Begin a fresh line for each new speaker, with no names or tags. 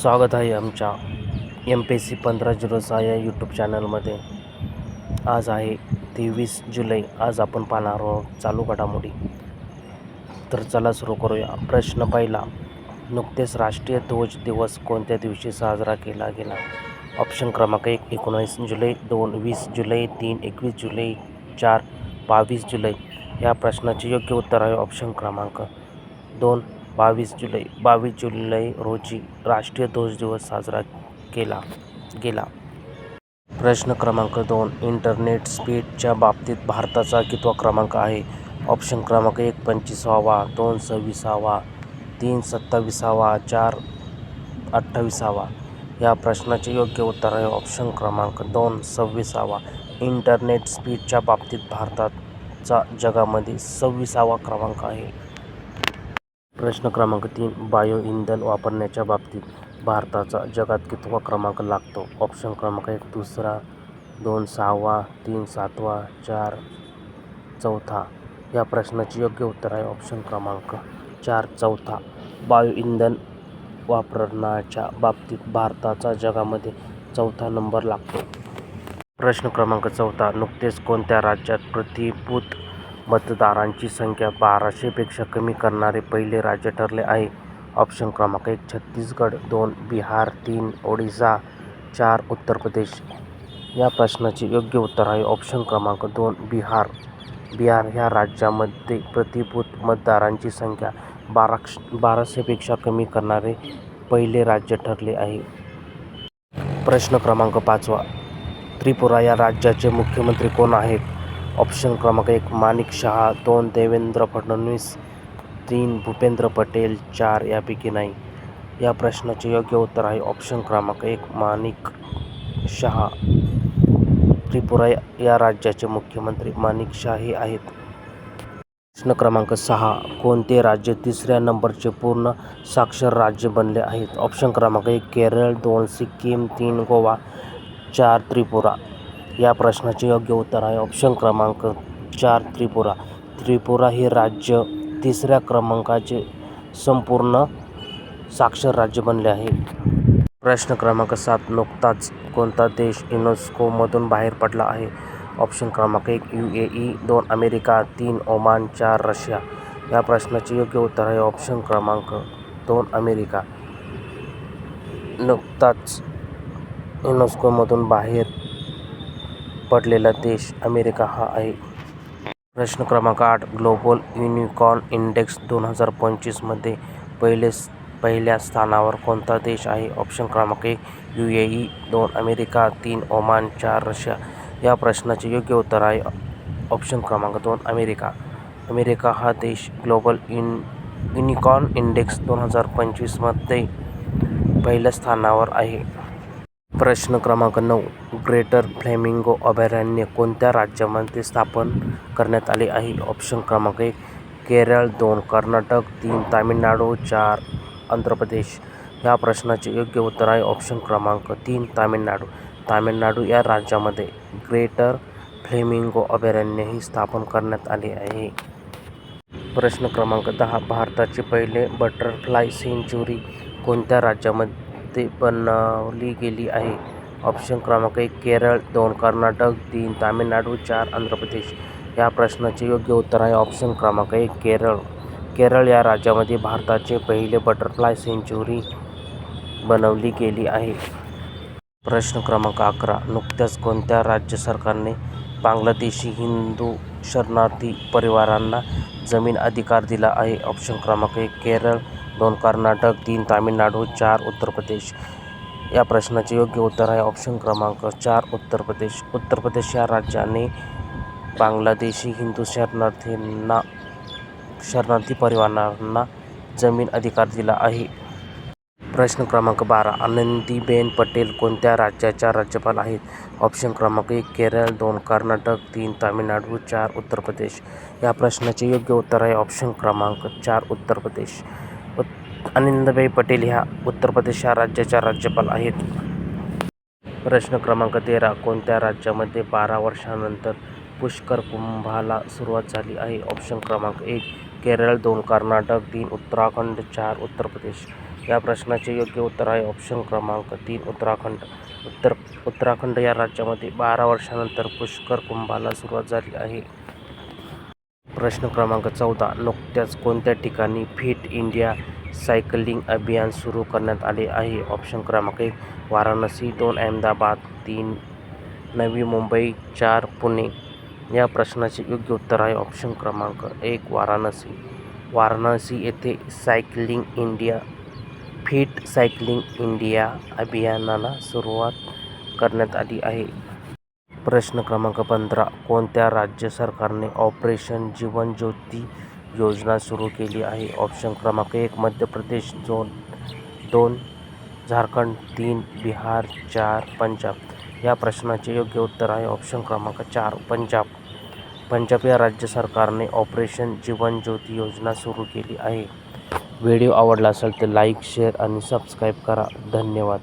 स्वागत आहे आमच्या एम पी एस सी पंधरा झिरो सहा या यूट्यूब चॅनलमध्ये आज आहे तेवीस जुलै आज आपण पाहणार आहोत चालू घडामोडी. तर चला सुरू करूया. प्रश्न पहिला नुकतेच राष्ट्रीय ध्वज दिवस कोणत्या दिवशी साजरा केला गेला? ऑप्शन क्रमांक एक एकोणावीस जुलै दोन वीस जुलै तीन एकवीस जुलै चार बावीस जुलै. या प्रश्नाचे योग्य उत्तर आहे ऑप्शन क्रमांक दोन. बावीस जुलै बावीस जुलै रोजी राष्ट्रीय ध्वज दिवस साजरा केला गेला. प्रश्न क्रमांक दोन इंटरनेट स्पीडच्या बाबतीत भारताचा कितवा क्रमांक आहे? ऑप्शन क्रमांक एक पंचवीसावा दोन सव्वीसावा तीन सत्तावीसावा चार अठ्ठावीसावा. या प्रश्नाचे योग्य उत्तर आहे ऑप्शन क्रमांक दोन सव्वीसावा. इंटरनेट स्पीडच्या बाबतीत भारताचा जगामध्ये सव्वीसावा क्रमांक आहे. प्रश्न क्रमांक तीन बायो इंधन वापरण्याच्या बाबतीत भारताचा जगात कितवा क्रमांक लागतो? ऑप्शन क्रमांक एक दुसरा दोन सहावा तीन सातवा चार चौथा. या प्रश्नाचे योग्य उत्तर आहे ऑप्शन क्रमांक चार चौथा. बायो इंधन वापरण्याच्या बाबतीत भारताचा जगामध्ये चौथा नंबर लागतो. प्रश्न क्रमांक चौथा नुकतेच कोणत्या राज्यात प्रतिभूत मतदारांची संख्या बाराशेपेक्षा कमी करणारे पहिले राज्य ठरले आहे. ऑप्शन क्रमांक एक छत्तीसगड दोन बिहार तीन ओडिशा चार उत्तर प्रदेश. या प्रश्नाचे योग्य उत्तर आहे ऑप्शन क्रमांक दोन बिहार. बिहार ह्या राज्यामध्ये प्रतिभूत मतदारांची संख्या बाराक्ष बाराशेपेक्षा कमी करणारे पहिले राज्य ठरले आहे. प्रश्न क्रमांक पाचवा त्रिपुरा या राज्याचे मुख्यमंत्री कोण आहेत? ऑप्शन क्रमांक एक माणिक शहा दोन देवेंद्र फडणवीस तीन भूपेंद्र पटेल चार यापैकी नाही. या प्रश्नाचे योग्य उत्तर आहे ऑप्शन क्रमांक एक माणिक शहा. त्रिपुरा या राज्याचे मुख्यमंत्री माणिक शाही हे आहेत. प्रश्न क्रमांक सहा कोणते राज्य तिसऱ्या नंबरचे पूर्ण साक्षर राज्य बनले आहेत? ऑप्शन क्रमांक एक केरळ दोन सिक्कीम तीन गोवा चार त्रिपुरा. या प्रश्नाचे योग्य उत्तर आहे. ऑप्शन क्रमांक चार त्रिपुरा. त्रिपुरा हे राज्य तिसऱ्या क्रमांकाचे संपूर्ण साक्षर राज्य बनले आहे. प्रश्न क्रमांक सात नुकताच कोणता देश युनेस्कोमधून बाहेर पडला आहे? ऑप्शन क्रमांक एक यू ए ई दोन अमेरिका तीन ओमान चार रशिया. या प्रश्नाचे योग्य उत्तर आहे. ऑप्शन क्रमांक दोन अमेरिका. नुकताच युनेस्कोमधून बाहेर पडलेला देश अमेरिका हा आहे. प्रश्न क्रमांक आठ ग्लोबल युनिकॉर्न इंडेक्स दोन हजार पंचवीसमध्ये पहिले पहिल्या स्थानावर कोणता देश आहे? ऑप्शन क्रमांक एक यू ए ई दोन अमेरिका तीन ओमान चार रशिया. या प्रश्नाचे योग्य उत्तर आहे. ऑप्शन क्रमांक दोन अमेरिका. अमेरिका हा देश ग्लोबल युन युनिकॉर्न इंडेक्स दोन हजार पंचवीसमध्ये पहिल्या स्थानावर आहे. प्रश्न क्रमांक नऊ. ग्रेटर फ्लेमिंगो अभयारण्य कोणत्या राज्यामध्ये स्थापन करण्यात आले आहे? ऑप्शन क्रमांक एक केरळ दोन कर्नाटक तीन तामिळनाडू चार आंध्र प्रदेश. या प्रश्नाचे योग्य उत्तर आहे ऑप्शन क्रमांक तीन तामिळनाडू. तामिळनाडू या राज्यामध्ये ग्रेटर फ्लेमिंगो अभयारण्य ही स्थापन करण्यात आले आहे. प्रश्न क्रमांक दहा भारताचे पहिले बटरफ्लाय सेंच्युरी कोणत्या राज्यामध्ये बनवली गेली आहे. ऑप्शन क्रमांक एक केरळ दोन कर्नाटक तीन तामिळनाडू चार आंध्र प्रदेश. या प्रश्नाचे योग्य उत्तर आहे ऑप्शन क्रमांक एक केरळ. केरळ या राज्यामध्ये भारताचे पहिले बटरफ्लाय सेंच्युरी बनवली गेली आहे. प्रश्न क्रमांक अकरा नुकत्याच कोणत्या राज्य सरकारने बांगलादेशी हिंदू शरणार्थी परिवारांना जमीन अधिकार दिला आहे? ऑप्शन क्रमांक एक केरळ. दोन कर्नाटक तीन तामिळनाडू चार उत्तर प्रदेश. या प्रश्नाचे योग्य उत्तर आहे ऑप्शन क्रमांक चार उत्तर प्रदेश. उत्तर प्रदेश या राज्याने बांगलादेशी हिंदू शरणार्थींना शरणार्थी परिवारांना जमीन अधिकार दिला आहे. प्रश्न क्रमांक बारा. आनंदीबेन पटेल कोणत्या राज्याच्या राज्यपाल आहेत? ऑप्शन क्रमांक एक केरळ दोन कर्नाटक तीन तामिळनाडू चार उत्तर प्रदेश. या प्रश्नाचे योग्य उत्तर आहे ऑप्शन क्रमांक चार उत्तर प्रदेश. उत् आनंदीबेन पटेल ह्या उत्तर प्रदेश या राज्याच्या राज्यपाल आहेत. प्रश्न क्रमांक तेरा कोणत्या राज्यामध्ये बारा वर्षानंतर पुष्कर कुंभाला सुरुवात झाली आहे? ऑप्शन क्रमांक एक केरळ दोन कर्नाटक तीन उत्तराखंड चार उत्तर प्रदेश. या प्रश्नाचे योग्य उत्तर आहे ऑप्शन क्रमांक तीन उत्तराखंड. उत्तर उत्तराखंड या राज्यामध्ये बारा वर्षानंतर पुष्कर कुंभाला सुरुवात झाली आहे. प्रश्न क्रमांक चौदा. नुकत्याच कोणत्या ठिकाणी फिट इंडिया सायकलिंग अभियान सुरू करण्यात आले आहे? ऑप्शन क्रमांक एक वाराणसी दोन अहमदाबाद तीन नवी मुंबई चार पुणे. या प्रश्नाचे योग्य उत्तर आहे ऑप्शन क्रमांक एक वाराणसी. वाराणसी येथे cycling India fit cycling India अभियानाला सुरुवात करण्यात आली आहे. प्रश्न क्रमांक पंधरा. कोणत्या राज्य सरकारने ऑपरेशन जीवन ज्योती योजना सुरू केली आहे? ऑप्शन क्रमांक एक मध्य प्रदेश झोन दोन झारखंड तीन बिहार चार पंजाब. या प्रश्नाचे योग्य उत्तर आहे. ऑप्शन क्रमांक चार पंजाब. पंजाब या राज्य सरकारने ऑपरेशन जीवन ज्योती योजना सुरू केली आहे. व्हिडिओ आवडला असेल तर लाईक शेअर आणि सबस्क्राईब करा. धन्यवाद.